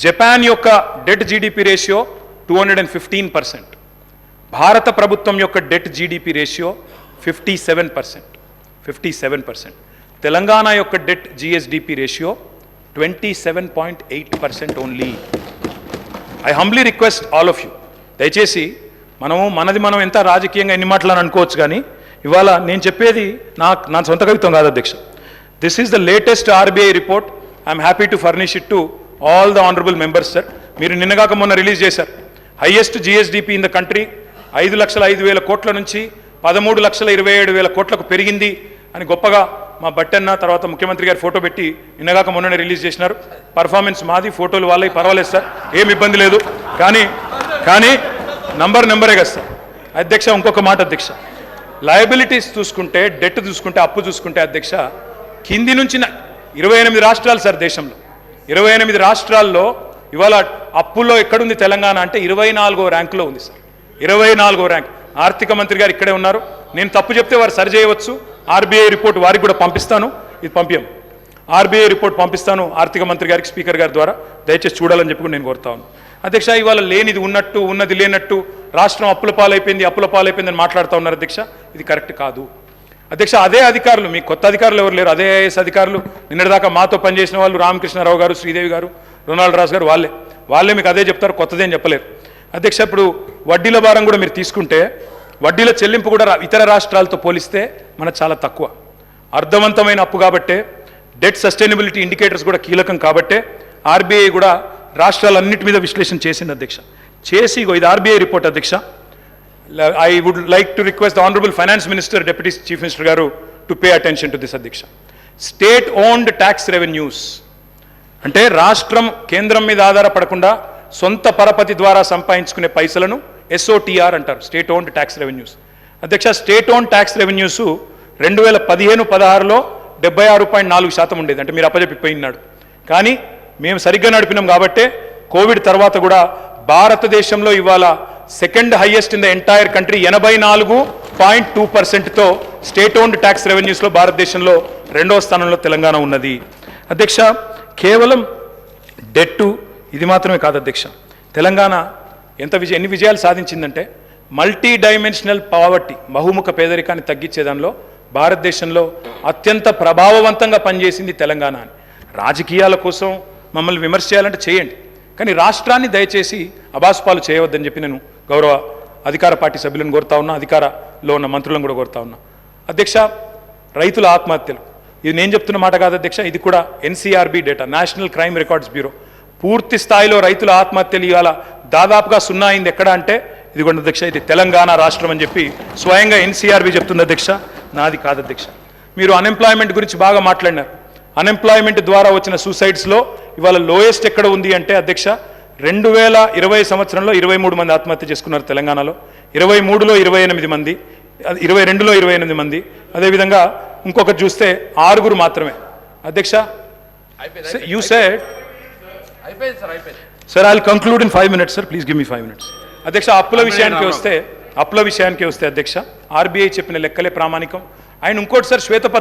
Japan యొక్క debt GDP ratio two hundred and fifteen percent భారత ప్రభుత్వం యొక్క debt GDP ratio fifty seven percent fifty seven percent Telangana యొక్క debt GSDP ratio twenty seven point eight percent only I humbly request all of you దయచేసి మనము మనది మనం ఎంత రాజకీయంగా ఎన్ని మాటలు అని అనుకోవచ్చు కానీ ఇవాళ నేను చెప్పేది నా నా సొంత కవిత్వం కాదు అధ్యక్ష. This is the latest RBI report I'm happy to furnish it to all the honourable members sir మీరు నిన్నగాక మొన్న రిలీజ్ చేశారు. Highest GSDP in the country ఐదు లక్షల ఐదు వేల కోట్ల నుంచి పదమూడు లక్షల ఇరవై ఏడు వేల కోట్లకు పెరిగింది అని గొప్పగా మా బట్టన్న తర్వాత ముఖ్యమంత్రి గారి ఫోటో పెట్టి నిన్నగాక మొన్ననే రిలీజ్ చేసినారు. పర్ఫార్మెన్స్ మాది ఫోటోలు వాళ్ళవి పర్వాలేదు సార్ ఏం ఇబ్బంది లేదు. కానీ కానీ నంబర్ నెంబరే కదా సార్ అధ్యక్ష ఇంకొక మాట అధ్యక్ష. లయబిలిటీస్ చూసుకుంటే డెట్ చూసుకుంటే అప్పు చూసుకుంటే అధ్యక్ష కింది నుంచి ఇరవై ఎనిమిది రాష్ట్రాలు సార్ దేశంలో. ఇరవై ఎనిమిది రాష్ట్రాల్లో ఇవాళ అప్పుల్లో ఎక్కడుంది తెలంగాణ అంటే ఇరవై నాలుగో ర్యాంకులో ఉంది సార్. ఇరవై నాలుగో ర్యాంక్. ఆర్థిక మంత్రి గారు ఇక్కడే ఉన్నారు. నేను తప్పు చెప్తే వారు సరి చేయవచ్చు. ఆర్బీఐ రిపోర్ట్ వారికి కూడా పంపిస్తాను. ఇది పంపించం ఆర్బీఐ రిపోర్ట్ పంపిస్తాను ఆర్థిక మంత్రి గారికి స్పీకర్ గారి ద్వారా. దయచేసి చూడాలని చెప్పి నేను కోరుతా ఉన్నాను. అధ్యక్ష ఇవాళ లేనిది ఉన్నట్టు ఉన్నది లేనట్టు రాష్ట్రం అప్పుల పాలైపోయింది అప్పుల పాలైపోయిందని మాట్లాడుతూ ఉన్నారు అధ్యక్ష. ఇది కరెక్ట్ కాదు. అధ్యక్ష అదే అధికారులు మీ కొత్త అధికారులు ఎవరు లేరు? అదే ఐఏఎస్ అధికారులు నిన్నటిదాకా మాతో పనిచేసిన వాళ్ళు రామకృష్ణారావు గారు శ్రీదేవి గారు రొనాల్డ్ రాజు గారు వాళ్ళే. వాళ్ళే మీకు అదే చెప్తారు కొత్తదేం చెప్పలేరు. అధ్యక్ష ఇప్పుడు వడ్డీల భారం కూడా మీరు తీసుకుంటే వడ్డీల చెల్లింపు కూడా ఇతర రాష్ట్రాలతో పోలిస్తే మన చాలా తక్కువ. అర్థవంతమైన అప్పు కాబట్టే డెట్ సస్టైనబిలిటీ ఇండికేటర్స్ కూడా కీలకం కాబట్టే ఆర్బీఐ కూడా రాష్ట్రాలన్నిటి మీద విశ్లేషణ చేసింది అధ్యక్ష. చేసి ఇది ఆర్బీఐ రిపోర్ట్ అధ్యక్ష. I would like to request the honourable finance minister deputy chief minister గారు to pay attention to this అధ్యక్ష స్టేట్ ఓన్డ్ ట్యాక్స్ రెవెన్యూస్ అంటే రాష్ట్రం కేంద్రం మీద ఆధారపడకుండా సొంత పరపతి ద్వారా సంపాదించుకునే పైసలను ఎస్ఓటిఆర్ అంటారు స్టేట్ ఓన్డ్ ట్యాక్స్ రెవెన్యూస్ అధ్యక్ష స్టేట్ ఓన్ ట్యాక్స్ రెవెన్యూస్ రెండు వేల పదిహేను పదహారులో డెబ్బై ఆరు పాయింట్ నాలుగు శాతం ఉండేది. అంటే మీరు అప్పజెప్పిపోయినాడు కానీ మేము సరిగ్గా నడిపినాం కాబట్టే కోవిడ్ తర్వాత కూడా భారతదేశంలో ఇవాళ second highest in the entire country ఎనభై నాలుగు పాయింట్ టూ పర్సెంట్తో స్టేట్ ఓన్డ్ ట్యాక్స్ రెవెన్యూస్లో భారతదేశంలో రెండవ స్థానంలో తెలంగాణ ఉన్నది. అధ్యక్ష కేవలం డెట్టు ఇది మాత్రమే కాదు అధ్యక్ష. తెలంగాణ ఎంత విజయ ఎన్ని విజయాలు సాధించిందంటే మల్టీ డైమెన్షనల్ పావర్టీ బహుముఖ పేదరికాన్ని తగ్గించే దానిలో భారతదేశంలో అత్యంత ప్రభావవంతంగా పనిచేసింది తెలంగాణ అని. రాజకీయాల కోసం మమ్మల్ని విమర్శ చేయాలంటే చేయండి. కానీ రాష్ట్రాన్ని దయచేసి అబాస్పాలు చేయవద్దని చెప్పి నేను గౌరవ అధికార పార్టీ సభ్యులను కోరుతా ఉన్నా అధికారలో ఉన్న మంత్రులను కూడా కోరుతా ఉన్నా. అధ్యక్ష రైతుల ఆత్మహత్యలు. ఇది నేను చెప్తున్న మాట కాదు అధ్యక్ష ఇది కూడా NCRB data national crime records bureau. పూర్తి స్థాయిలో రైతుల ఆత్మహత్యలు ఇవాళ దాదాపుగా సున్నా అయింది. ఎక్కడ అంటే ఇది కూడా అధ్యక్ష ఇది తెలంగాణ రాష్ట్రం అని చెప్పి స్వయంగా ఎన్సీఆర్బీ చెప్తుంది అధ్యక్ష. నాది కాదు అధ్యక్ష. మీరు అన్ఎంప్లాయ్మెంట్ గురించి బాగా మాట్లాడినారు. అన్ఎంప్లాయ్మెంట్ ద్వారా వచ్చిన సూసైడ్స్లో ఇవాళ లోయెస్ట్ ఎక్కడ ఉంది అంటే అధ్యక్ష రెండు వేల ఇరవై సంవత్సరంలో ఇరవై మూడు మంది ఆత్మహత్య చేసుకున్నారు తెలంగాణలో. ఇరవై మూడులో ఇరవై ఎనిమిది మంది ఇరవై రెండులో ఇరవై ఎనిమిది మంది. అదేవిధంగా ఇంకొకటి చూస్తే ఆరుగురు మాత్రమే. అధ్యక్ష you said sir I conclude in five minutes sir please give me five minutes అధ్యక్ష అప్పుల విషయానికి వస్తే అప్పుల విషయానికి వస్తే అధ్యక్ష ఆర్బీఐ చెప్పిన లెక్కలే ప్రామాణికం. ఆయన ఇంకోటి సార్ శ్వేతపత్రం